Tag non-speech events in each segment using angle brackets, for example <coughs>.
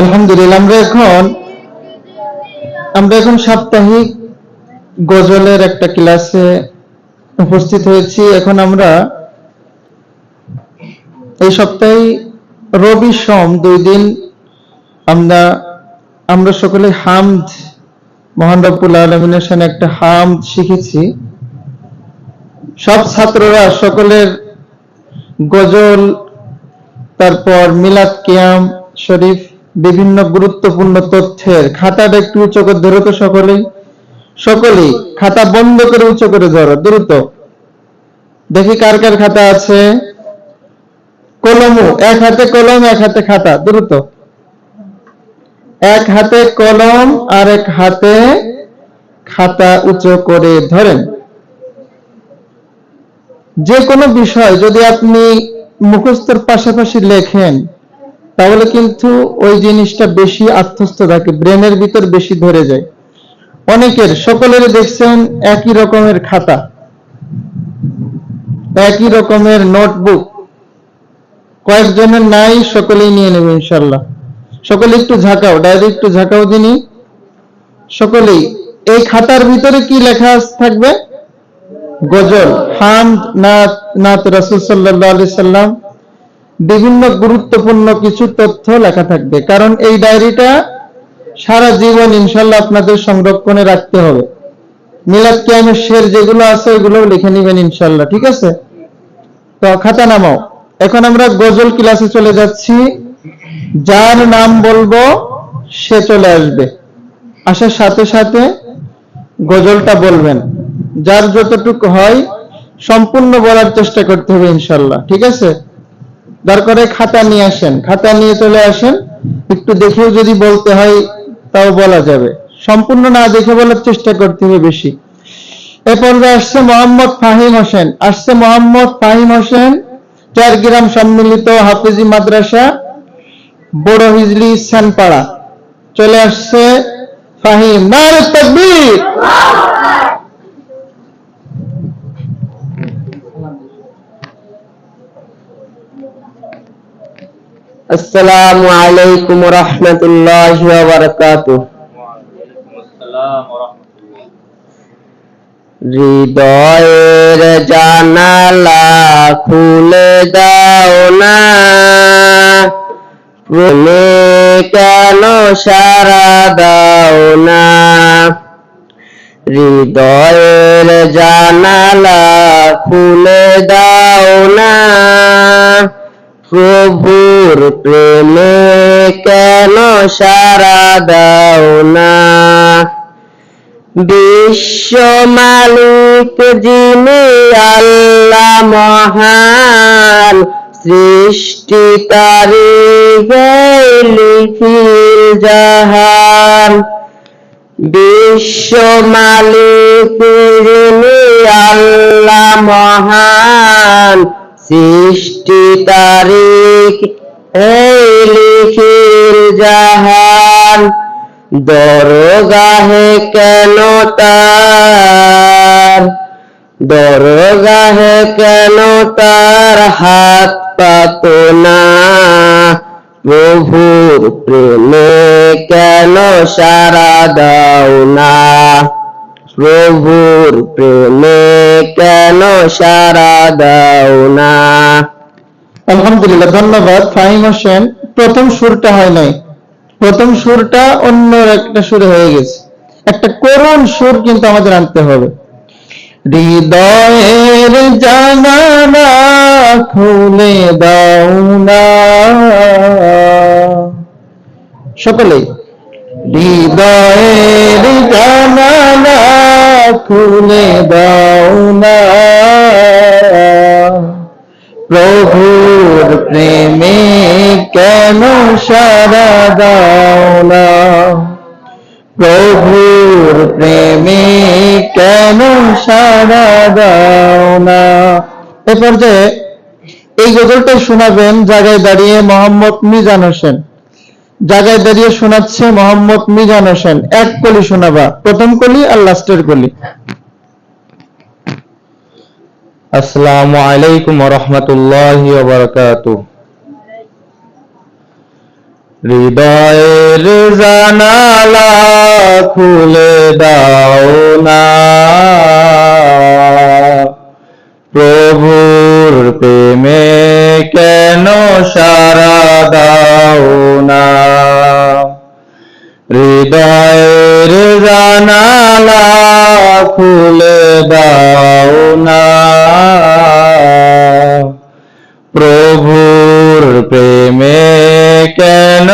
আলহামদুলিল্লাহ, আমরা এখন আমরা এখন সাপ্তাহিক গজলের একটা ক্লাসে উপস্থিত হয়েছি। এখন আমরা এই সপ্তাহে রবি সোম দুই দিন আমরা আমরা সকলে হামদ, মহান রব্বুল আলমিনের সামনে একটা হামদ শিখেছি। সব ছাত্ররা সকলের গজল, তারপর মিলাদ কিয়াম শরীফ বিভিন্ন গুরুত্বপূর্ণ তথ্যের খাতাটা একটু উঁচু করে ধরো তো সকলেই। সকলেই খাতা বন্ধ করে উঁচু করে ধরো, দ্রুত। দেখি কার কার খাতা আছে। কলমও, এক হাতে কলম, এক হাতে খাতা, দ্রুত। এক হাতে কলম, আর এক হাতে খাতা উঁচু করে ধরেন। যে কোনো বিষয় যদি আপনি মুখস্থর পাশাপাশি লেখেন তাহলে কিন্তু ওই জিনিসটা বেশি আত্মস্থ থাকে, ব্রেনের ভিতর বেশি ধরে যায়। অনেকের সকলের দেখছেন একই রকমের খাতা, একই রকমের নোটবুক। কয়েকজনের নাই, সকলেই নিয়ে নেবে ইনশাল্লাহ। সকলে একটু ঝাঁকাও ডায়েরি একটু ঝাঁকাও দিনি। সকলেই, এই খাতার ভিতরে কি লেখা থাকবে? গজল, হামদ, নাত নাত রাসুল সাল্লাহ আলি সাল্লাম। বিভিন্ন গুরুত্বপূর্ণ কিছু তথ্য লেখা থাকবে। কারণ এই ডায়েরিটা সারা জীবন ইনশাল্লাহ আপনাদের সংরক্ষণে রাখতে হবে। মিলাদ কিয়ামের শের যেগুলো আছে ওইগুলো লিখে নেবেন ইনশাল্লাহ ঠিক আছে? তো খাতা নামাও। এখন আমরা গজল ক্লাসে চলে যাচ্ছি। যার নাম বলব, সে চলে আসবে। আসার সাথে সাথে গজলটা বলবেন। যার যতটুকু হয়, সম্পূর্ণ বলার চেষ্টা করতে হবে ইনশাল্লাহ ঠিক আছে? দরকারে খাতা নিয়ে আসেন। খাতা নিয়ে চলে আসেন। একটু দেখেও যদি বলতে হয়, তাও বলা যাবে। সম্পূর্ণ না দেখে বলার চেষ্টা করতে হবে বেশি। এ পর্যায়ে আসছে মোহাম্মদ ফাহিম হোসেন। আসছে মোহাম্মদ ফাহিম হোসেন চার গ্রাম সম্মিলিত হাফিজি মাদ্রাসা, বড় হিজলি সানপাড়া চলে আসছে ফাহিম। নারে তাকবীর! আসসালামু আলাইকুম রহমতুল্লাহ বারকাতু হৃদয়ের জানালা খুলে দাও না। প্রেমে কেন সারা দাও না? হৃদয়ের জানালা খুলে দাও না। প্রভুর প্রেমে কেন সারা দাও না? বিশ্ব মালিক যিনি আল্লাহ মহান সৃষ্টি তারি লিখিল জাহান। বিশ্ব মালিক যিনি আল্লাহ মহান সৃষ্টি তারিখ এই লিখিল জাহান, দরগাহে কেন তার? দরগাহে কেন তার হাত পাত না? প্রভুর প্রেমে কেন সারা দাও না? প্রভুর প্রেমে কেন সারা দাও না? আলহামদুলিল্লাহ, ধন্যবাদ। ফাহিম হোসেন, প্রথম সুরটা হয় নাই। প্রথম সুরটা অন্য একটা সুরে হয়ে গেছে। একটা করুণ সুর কিন্তু আমাদের আনতে হবে। হৃদয়ের জানালা খুলে দাও না। সকলেই, হৃদয়ের জানালা খুলে দাও না। প্রভুর প্রেমে কেন সারা দাও না? প্রভুর প্রেমে কেন সারা দাও না? এ পর্যায়ে এই গজলটা শোনাবেন জায়গায় দাঁড়িয়ে মোহাম্মদ মিজান হোসেন জায়গায় দাঁড়িয়ে শোনাচ্ছে মোহাম্মদ মিজান হোসেন। এক কলি শোনাবা। প্রথম কলি আর লাস্টের কলি। আসসালামু আলাইকুম রহমতুল্লাহ বারকাত হৃদয়ের জানালা খুলে দাও না। প্রভুর প্রেমে কেন সারা দাও না? হৃদয়ের জানালা খুলে দাও না। প্রভুর প্রেমে কেন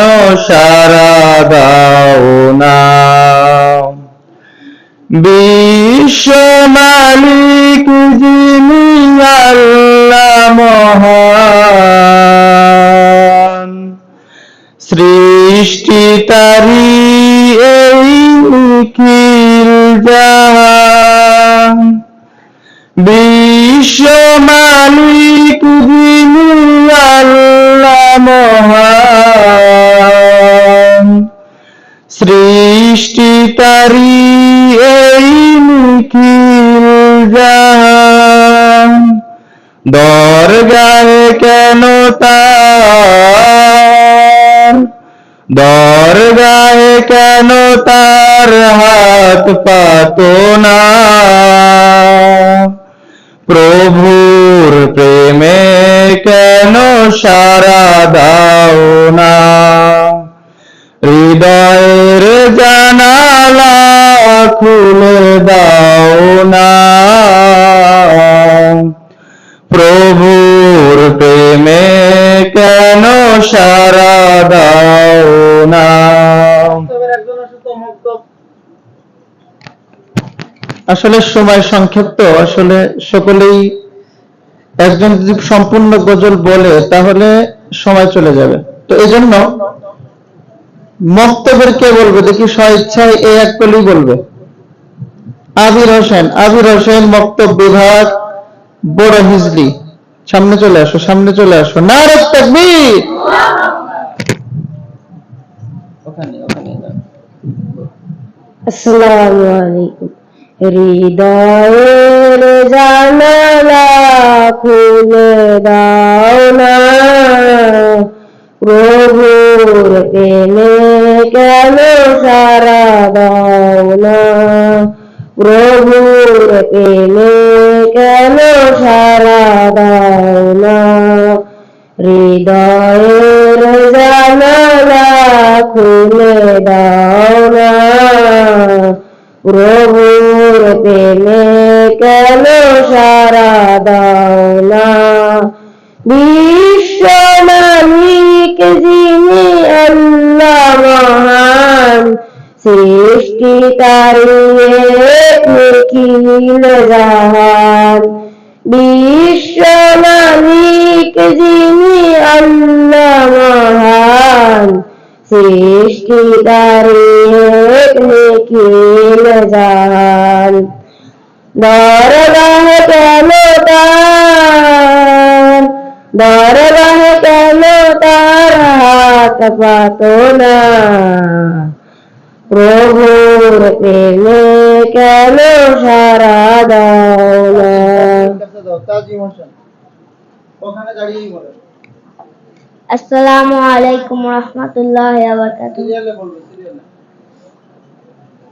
সারা দাও না? বিশ্ব মালিক যিনি আল্লাহ মহান। সৃষ্টি তারি এই নিখিল জাহান। বিশ্ব মালিক যিনি আল্লাহ মহান। সৃষ্টি তারি এই নিখিল জাহান। দরগাহে কেন তার কেন তার হাত পাতো না? প্রভুর প্রেমে কেন সারা দাও না? হৃদয়ের জানালা খুলে দাও না? প্রভুর প্রেমে কেন সারা দাও না? আসলে সময় সংক্ষিপ্ত, আসলে সকলেই একজন যদি সম্পূর্ণ গজল বলে, তাহলে সময় চলে যাবে। তো এই জন্য মক্তবের কে বলবে? দেখি স্বইচ্ছায় এই এক কলি বলবে। আবির হোসেন আবির হোসেন মক্তব বিভাগ, বড় হিজলি। সামনে চলে আসো, সামনে চলে আসো। ওখানে ওখানে আসসালামু আলাইকুম। হৃদয়ের জানালা খুলে দাও না প্রভুর প্রেমে কেন সারা দাও না প্রভুর প্রেমে কেন সারা দাও না হৃদয়ের জানালা খুলে দাও না প্রভুর প্রেমে কেন সারা দাও না বিশ্ব মালিক যিনি আল্লাহ মহান, সৃষ্টি তারিয়ে নিখিল জাহান। বিশ্ব মালিক যিনি আল্লাহ মহান, সৃষ্টি তারিয়ে জাহান। দরগাহ কেন তার দরগাহ কেন তার হাত পাতো না প্রভুর প্রেমে কেন সারা দাও ওখানে দাঁড়িয়েই বলে। আসসালামু আলাইকুম রহমতুল্লাহ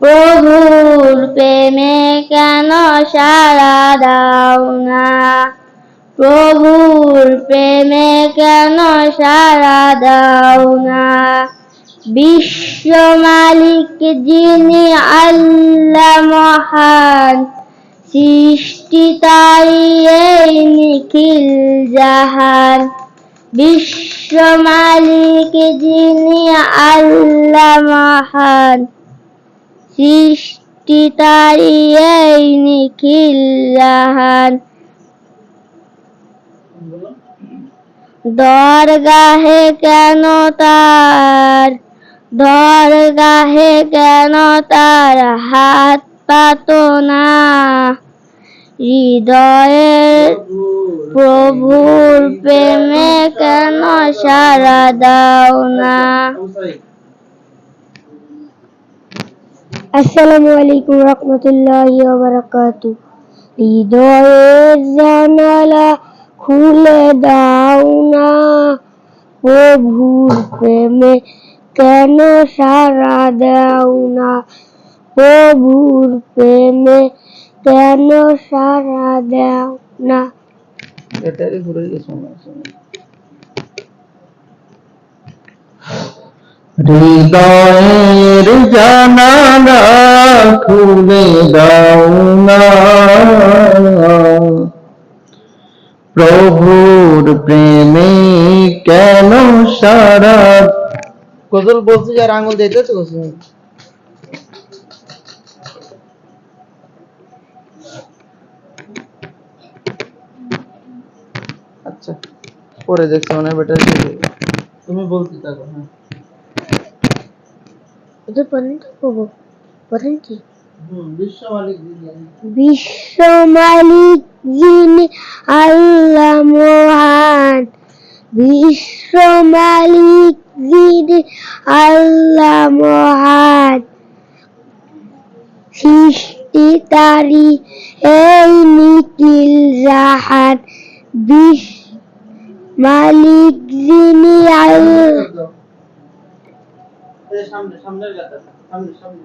প্রভুর প্রেমে কেন সারা দাও না? প্রভুর প্রেমে কেন সারা দাও না? বিশ্ব মালিক যিনি আল্লাহ মহান, সৃষ্টি তাই এই নিখিল জাহান। বিশ্ব মালিক যিনি আল্লাহ মহান সৃষ্টি তারি এই নিখিল দরগাহে কেন তার? দরগাহে কেন তার? হাত পাতো না। হৃদয়ের প্রভুর প্রেমে কেন সারা দাও না? আসসালামু আলাইকুম রহমতুল্লাহি ওয়া বারাকাতু হৃদয়ের জানালা খুলে দাও না। প্রভুর প্রেমে কেন সারা দাও না? প্রভুর প্রেমে কেন সারা দাও না? ব্যাটারি ঘুরে গেছে হৃদয়ের জানালা খুলে দাও না প্রভুর প্রেমে কেন সারা গজল বলছি আর আঙুল দিতে তো বলছি। আচ্ছা পরে দেখছি মানে ব্যাটারি তুমি বলতে থাকো হ্যাঁ। এটা পর্যন্ত করব প্রধান কি বিশ্ব মালিক যিনি আল্লাহ মহান। বিশ্ব মালিক যিনি আল্লাহ মহান। সৃষ্টি তারি এই নিখিল জাহান। বিশ্ব মালিক যিনি আল্লাহ। সামনে সামনের গাটা সামনে সামনে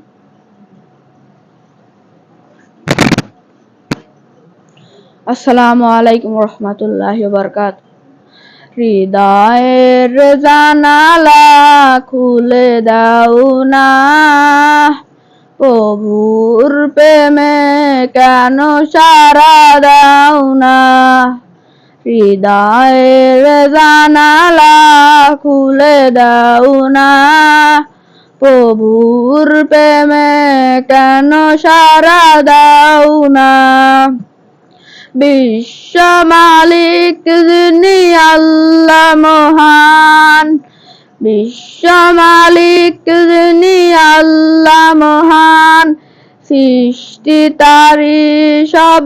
আসসালামু আলাইকুম রহমতুল্লাহ বরকাত হৃদয়ের জানালা খুলে দাও না প্রভুর প্রেমে কেন সারা দাও না হৃদয়ের জানালা খুলে দাও না প্রভুর প্রেমে কেন সারা দাও না? বিশ্ব মালিক যিনি আল্লাহ মহান। বিশ্ব মালিক যিনি আল্লাহ মহান। সৃষ্টি তারি সব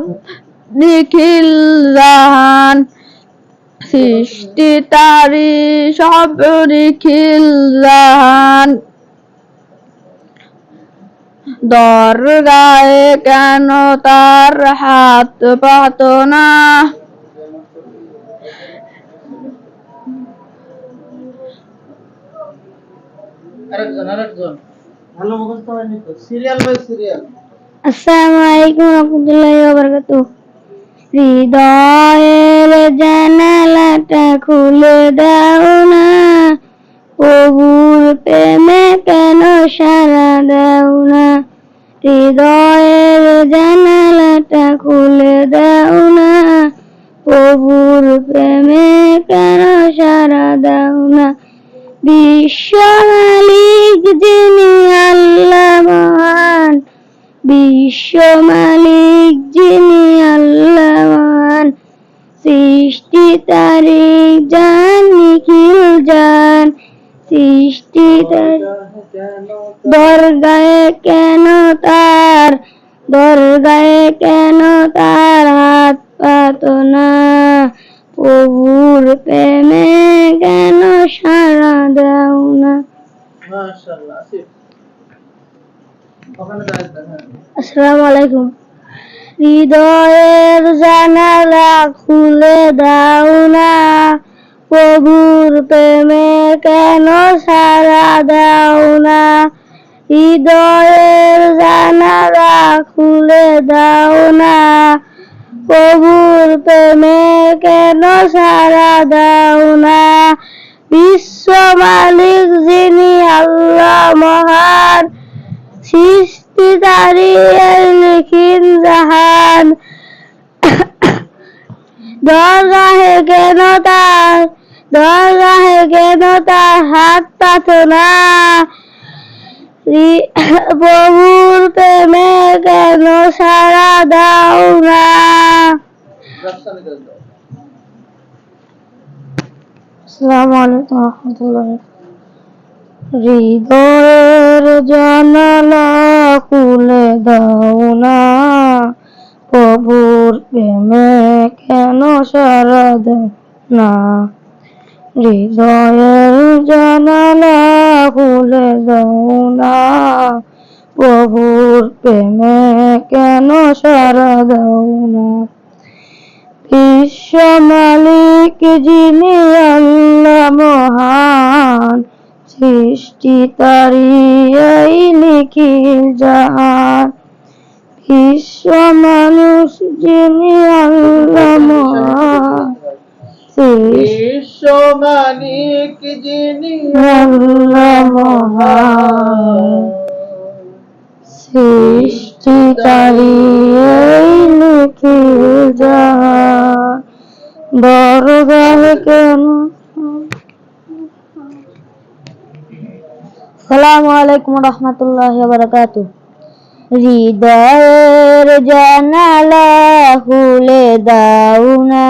নিখিল জাহান। সৃষ্টি তারি সব নিখিল জাহান। দরগায়ে কেন তার হাত পাত না আরেকজন আরেকজন। ভালো মুখস্থ হয়নি তো? Serial by serial. আসসালামু আলাইকুম রহমতুল্লাহি ওয়া বারাকাতুহু। হৃদয়ের জানালাটা খুলে দাও না। প্রভুর প্রেমে কেন সারা দাও না? হৃদয়ের জানালাটা খুলে দাও না। প্রভুর প্রেমে কেন সারা দাও না? বিশ্ব মালিক যিনি আল্লাহ মহান। বিশ্ব মালিক যিনি আল্লাহ মহান। সৃষ্টি তারিখ জান, নিখিল জান। সৃষ্টি দরগায়ে কেন তার দরগায়ে কেন তার হাত পাত না? প্রভুর প্রেমে কেন সারা দাও না? হ্যাঁ। আসসালামু আলাইকুম। হৃদয়ের জানালা খুলে দাও না। প্রভুর প্রেমে কেন সারা দাও না? হৃদয়ের জানালা খুলে দাও না। প্রভুর প্রেমে কেন সারা দাও না? বিশ্ব মালিক যিনি আল্লাহ মহান সৃষ্টি দাঁড়িয়ে লিখিন জাহান। <coughs> দরগাহে কেন তার দরগাহে কেন তার হাত পাতো না। রি- প্রভুর প্রেমে কেন সারা দাও না? আসসালামু আলাইকুম রহমতুল্লাহ। হৃদয়ের জানালা খুলে দাও না। প্রভুর প্রেমে কেন সারা দাও না? হৃদয়ের জানালা খুলে দাও না প্রভুর প্রেমে কেন সারা দাও না বিশ্ব মালিক যিনি আল্লাহ মহান, সৃষ্টি তারি এই নিখিল জাহান। বিশ্ব মানুষ যিনি আল্লাহ মহান, সৃষ্টি বিশ্ব মালিক যিনি আল্লাহ মহান সৃষ্টি তারি এই নিখিল জাহান দরগাহে কেন? সালামু আলাইকুম রহমতুল্লাহ বারাকাতু হৃদয়ের জানালা খুলে দাও না।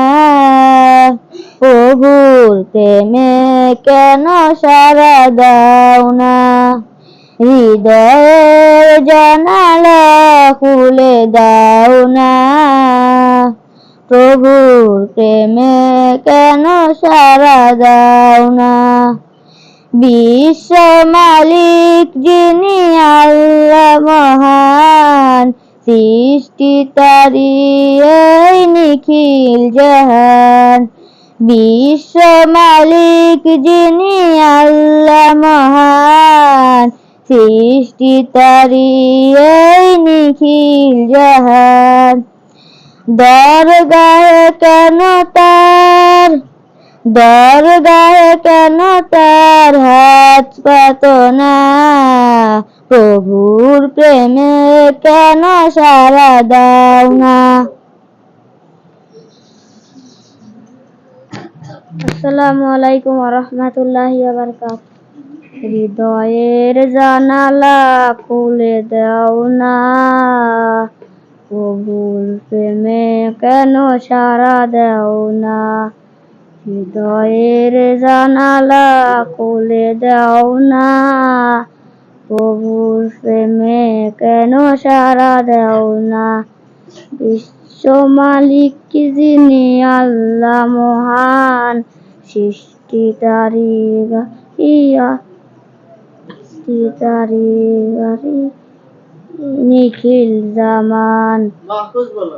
প্রভুর প্রেমে কেন সারা দাও না? হৃদয়ের জানালা খুলে দাও না। প্রভুর প্রেমে কেন সারা দাও না? বিশ্ব মালিক যিনি আল্লাহ মহান সৃষ্টি তারি নিখিল জাহান। বিশ্ব মালিক যিনি আল্লাহ মহান সৃষ্টি তারি এই নিখিল জাহান। দরগাহে কেন তার, দরগাহে কেন তার হাত পাত না প্রভুর প্রেমে কেন সারা দাও না? আসসালামু আলাইকুম রহমতুল্লাহ বারকাত হৃদয়ের জানালা খুলে দাও না। প্রেমে কেন সারা দাও না? হৃদয়ের জানালা খুলে দাও না। প্রেমে কেন সারা দাও না? বিশ্ব মালিক যিনি আল্লাহ মহান সৃষ্টি তারি ইয়া সৃষ্টিতারি নিখিল জামান। মাহফুজ বলো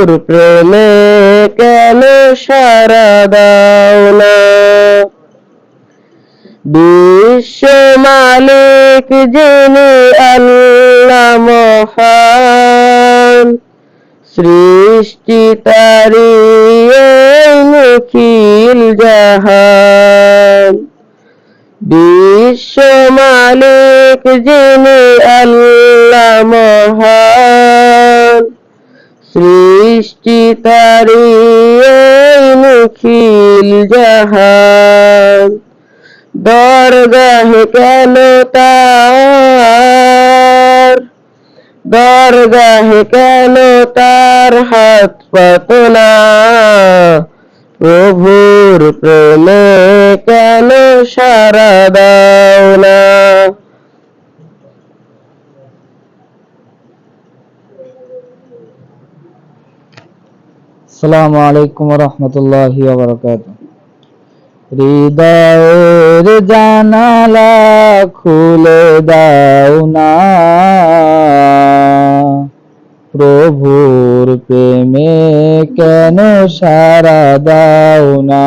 প্রভুর প্রেমে কেন সারা দাও না? বিশ্ব মালিক যিনি আল্লাহ মহান, সৃষ্টি তারি নিখিল জাহান। বিশ্ব মালিক যিনি আল্লাহ মহান সৃষ্টি তারি নিখিল জাহান দরগাহে কেন তার? দরগাহে কেন তার হাত পাতনা? প্রভুর প্রেমে কেন সারা দাও না? আসসালামু আলাইকুম রহমতুল্লাহি বারকাত হৃদয়ের জানালা খুলে দাও না। প্রভুর প্রেমে কেন সারা দাও না?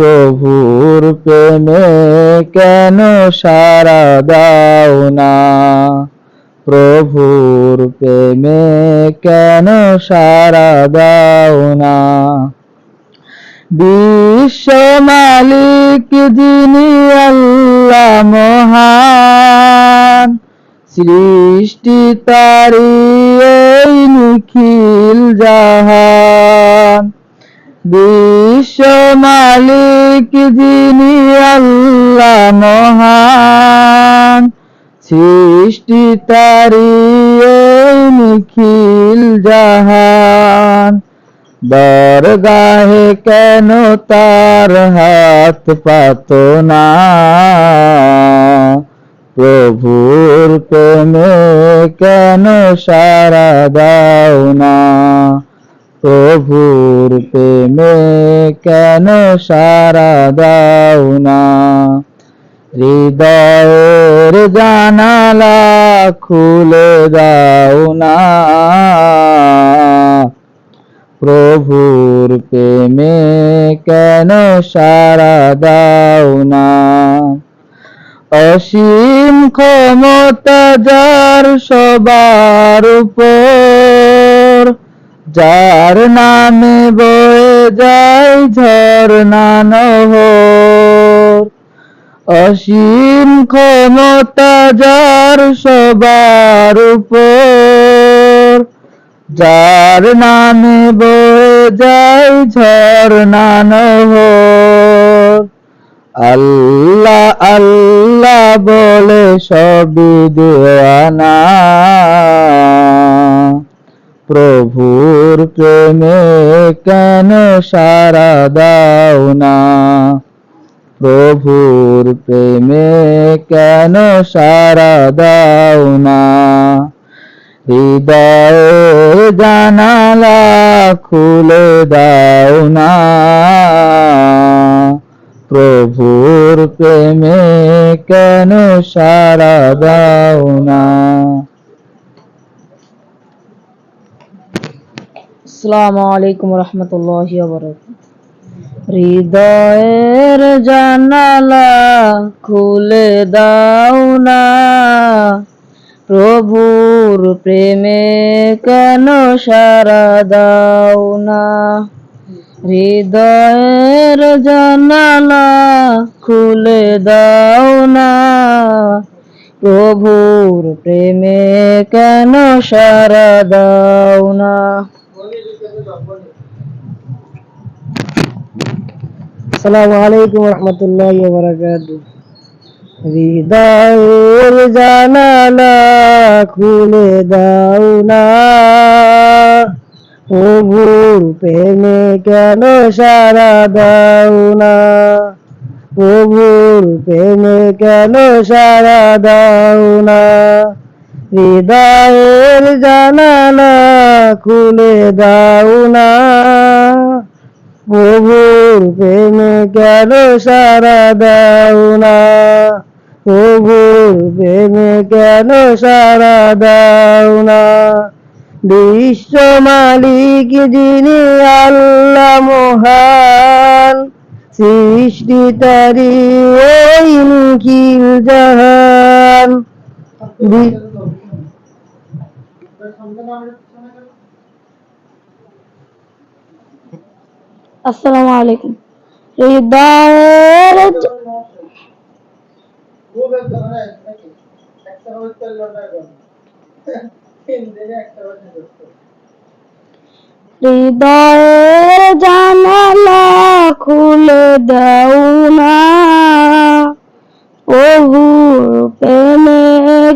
প্রভুর প্রেমে কেন সারা দাও না? প্রভুর প্রেমে কেন সারা দাও না? বিশ্ব মালিক যিনি আল্লাহ মহান, সৃষ্টি তারি নিখিল জাহান বিশ্ব মালিক যিনি আল্লাহ মহান সৃষ্টি তারি নিখিল জাহান। দরগাহে কেন তার হাত পাত না? প্রভুর কেন সারা দাও না? প্রভুর প্রেমে কেন সারা দাও না? হৃদয়ের জানালা খুলে দাও না। প্রভুর প্রেমে কেন সারা দাও না? অসীম ক্ষমতা যার সবার উপর যার নামে বয়ে যায় ঝর্ণা নহর। অসীম ক্ষমতা যার সবার উপর। যার নামে বয়ে যায় ঝর্ণা নহর। আল্লাহ আল্লাহ বলে সবই দেওয়ানা প্রভুর প্রেমে কেন সারা দাও না? প্রভুর প্রেমে কেন সারা দাও না? হৃদয়ের জানালা খুলে দাও না। প্রভুর প্রেমে কেন সারা দাও না? আসসালামু আলাইকুম রহমতুল্লাহি হৃদয়ের জানালা খুলে দাও না। প্রভুর প্রেমে কেন সারা দাও না? হৃদয়ের জানালা খুলে দাও না। প্রভুর প্রেমে কেন সারা দাও না? আসসালামু আলাইকুম রহমতুল্লাহ হৃদয়ের জানালা খুলে দাও না। প্রভুর প্রেমে কেন সারা দাও না? প্রভুর প্রেমে কেন সারা দাও না? হৃদয়ের জানালা খুলে দাও না। প্রভুর প্রেমে কেন সারা দাও না? প্রভুর প্রেমে কেন সারা দাও না? বিশ্ব মালিক যিনি আল্লাহ মহান সৃষ্টি তারি ওই জাহান। বি- আসসালামু আলাইকুম হৃদয়ের জ- হৃদয়ের জানালা খুলে দাও না প্রভুর প্রেমে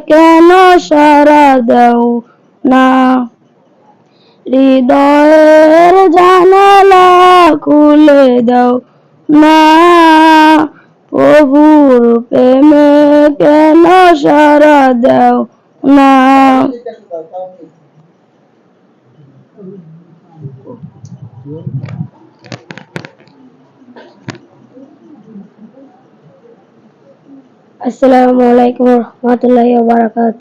কেন সারা দাও না হৃদয়ের জানালা খুলে দাও না। প্রভুর প্রেমে কেন সারা দাও না? আসসালামু আলাইকুম রহমতুল্লাহ বারাকাত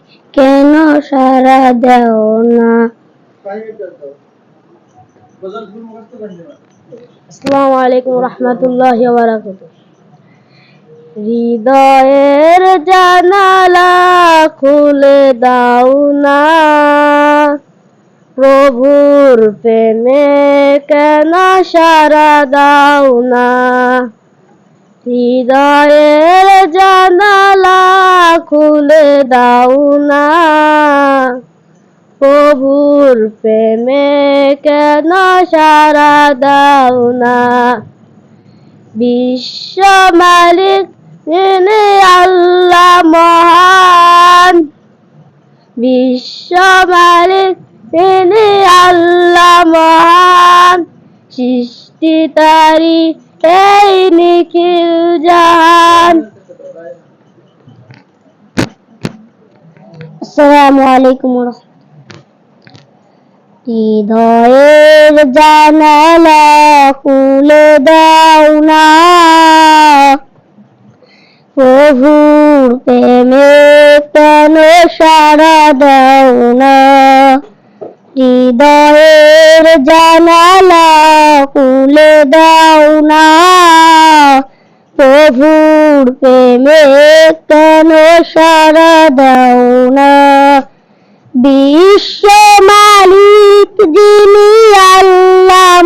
কেন সারা দেও না? আসসালামু আলাইকুম রহমতুল্লাহ হৃদয়ের জানালা খুলে দাও না। প্রভুর প্রেমে কেন সারা দাও না? হৃদয়ের জানালা খুলে দাও না। প্রভুর প্রেমে কেন সারা দাও না? বিশ্ব মালিক আল্লাহ মহান। বিশ্ব মালিক আল্লাহ মহান। সৃষ্টি তারি এই নিখিল জাহান আসসালামু আলাইকুম হৃদয়ের জানালা খুলে দাও না। প্রভুর প্রেমে কেন সারা দাও না। হৃদয়ের জানালা খুলে দাও না। প্রভুর প্রেমে কেন সারা দাও না? বিশ্ব মালিক যিনি আল্লাহ